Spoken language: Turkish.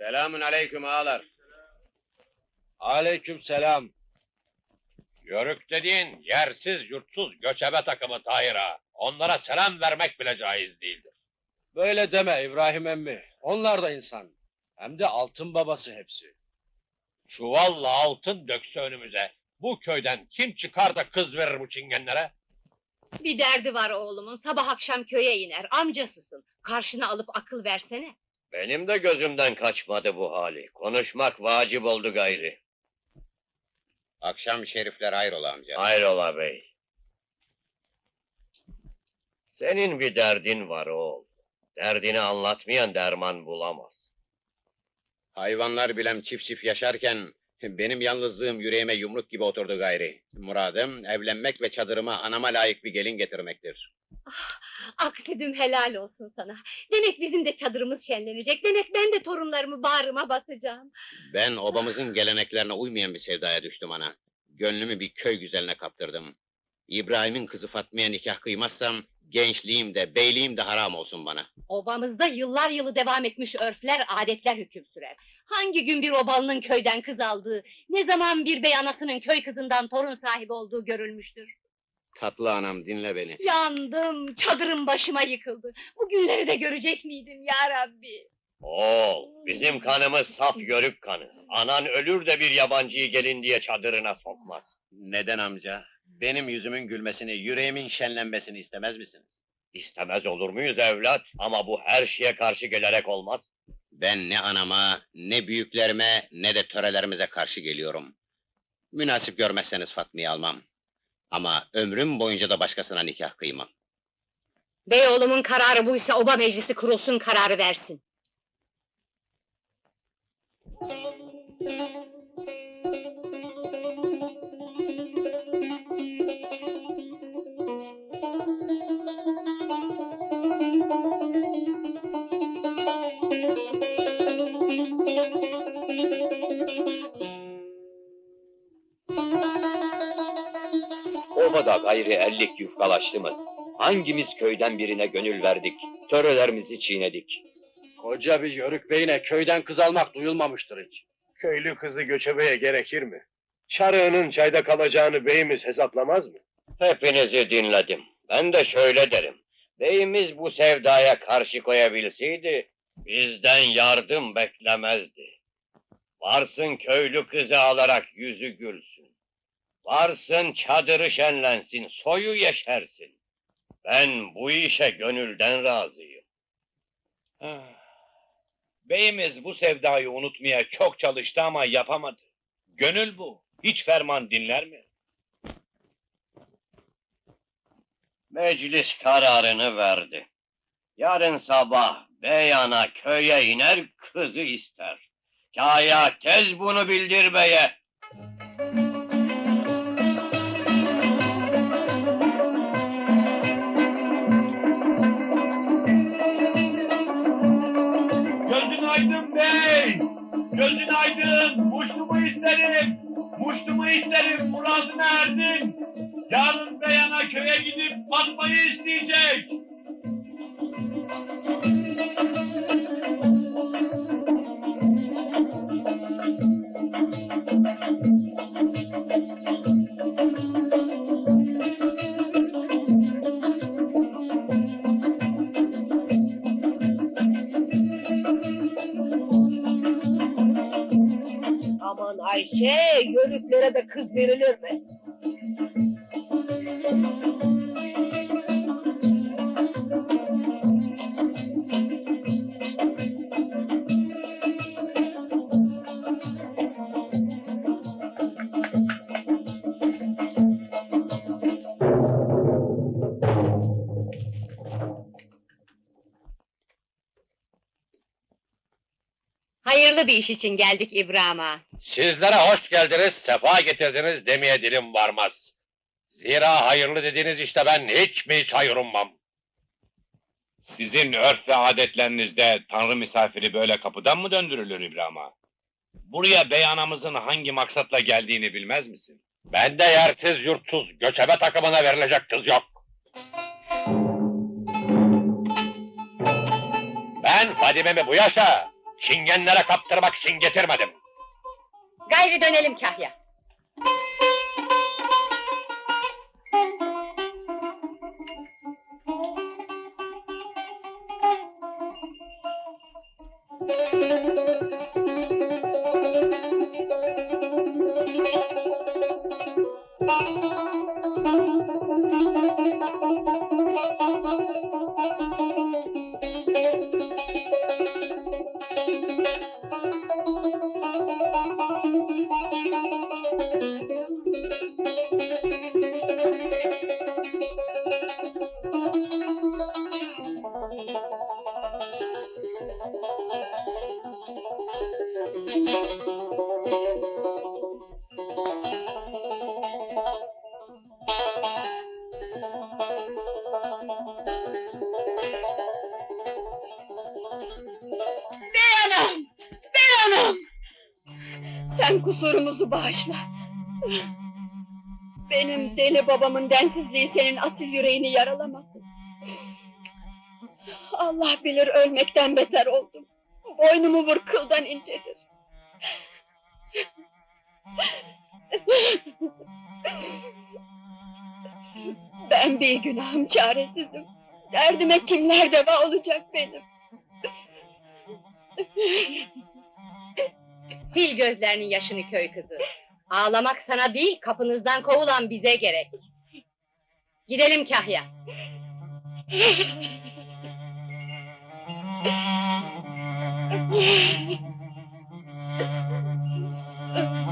Selamün aleyküm ağalar. Aleyküm selam. Yörük dediğin yersiz yurtsuz göçebe takımı Tahir ağa. Onlara selam vermek bile caiz değildir. Böyle deme İbrahim emmi. Onlar da insan. Hem de altın babası hepsi. Çuvalla altın dökse önümüze. Bu köyden kim çıkar da kız verir bu çingenlere? Bir derdi var oğlumun. Sabah akşam köye iner. Amcasısın. Karşına alıp akıl versene. Benim de gözümden kaçmadı bu hali. Konuşmak vacip oldu gayri. Akşam şerifler hayrola amca. Hayrola bey. Senin bir derdin var oğul. Derdini anlatmayan derman bulamaz. Hayvanlar bilem çift çift yaşarken benim yalnızlığım yüreğime yumruk gibi oturdu gayri. Muradım evlenmek ve çadırıma anama layık bir gelin getirmektir. Aksidüm helal olsun sana. Demek bizim de çadırımız şenlenecek. Demek ben de torunlarımı bağrıma basacağım. Ben obamızın geleneklerine uymayan bir sevdaya düştüm ana. Gönlümü bir köy güzeline kaptırdım. İbrahim'in kızı Fatma'ya nikah kıymazsam gençliğim de beyliğim de haram olsun bana. Obamızda yıllar yılı devam etmiş örfler, adetler hüküm sürer. Hangi gün bir obalının köyden kız aldığı, ne zaman bir bey anasının köy kızından torun sahibi olduğu görülmüştür. Tatlı anam dinle beni. Yandım, çadırım başıma yıkıldı. Bu günleri de görecek miydim ya Rabbi? Oğul, bizim kanımız saf yörük kanı. Anan ölür de bir yabancıyı gelin diye çadırına sokmaz. Neden amca? Benim yüzümün gülmesini, yüreğimin şenlenmesini istemez misiniz? İstemez olur muyuz evlat? Ama bu her şeye karşı gelerek olmaz. Ben ne anama, ne büyüklerime, ne de törelerimize karşı geliyorum. Münasip görmezseniz Fatma'yı almam. Ama ömrüm boyunca da başkasına nikah kıymam. Beyoğlu'mun kararı buysa oba meclisi kurulsun kararı versin. Obada gayri ellik yufkalaştı mı? Hangimiz köyden birine gönül verdik, törelerimizi çiğnedik. Koca bir yörük beyine köyden kız almak duyulmamıştır hiç. Köylü kızı göçebeye gerekir mi? Çarığının çayda kalacağını beyimiz hesaplamaz mı? Hepinizi dinledim. Ben de şöyle derim. Beyimiz bu sevdaya karşı koyabilseydi, bizden yardım beklemezdi. Varsın köylü kızı alarak yüzü gülsün. Varsın çadırı şenlensin, soyu yeşersin. Ben bu işe gönülden razıyım. Beyimiz bu sevdayı unutmaya çok çalıştı ama yapamadı. Gönül bu. Hiç ferman dinler mi? Meclis kararını verdi. Yarın sabah beyana köye iner kızı ister. Kaya tez bunu bildir beye. İsterim! Muştumu isterim! Muradına erdin! Yarın beyana köye gidip bakmayı isteyecek! Ayşe, yörüklere de kız verilir mi? Hayırlı bir iş için geldik İbrahim'a. Sizlere hoş geldiniz, sefa getirdiniz demeye dilim varmaz. Zira hayırlı dediğiniz işte ben hiç mi hiç hayırlanmam. Sizin örf ve adetlerinizde tanrı misafiri böyle kapıdan mı döndürülür İbrahim'a? Buraya bey anamızın hangi maksatla geldiğini bilmez misin? Bende yersiz yurtsuz göçebe takımına verilecek kız yok. Ben Fadime'mi bu yaşa Çingenlere kaptırmak için getirmedim. Gayri dönelim Kahya. Sen kusurumuzu bağışla. Benim deli babamın densizliği senin asil yüreğini yaralamasın. Allah bilir ölmekten beter oldum. Boynumu vur kıldan incedir. Ben bir günahım çaresizim. Derdime kimler deva olacak benim? Sil gözlerinin yaşını köy kızı. Ağlamak sana değil, kapınızdan kovulan bize gerek. Gidelim Kahya.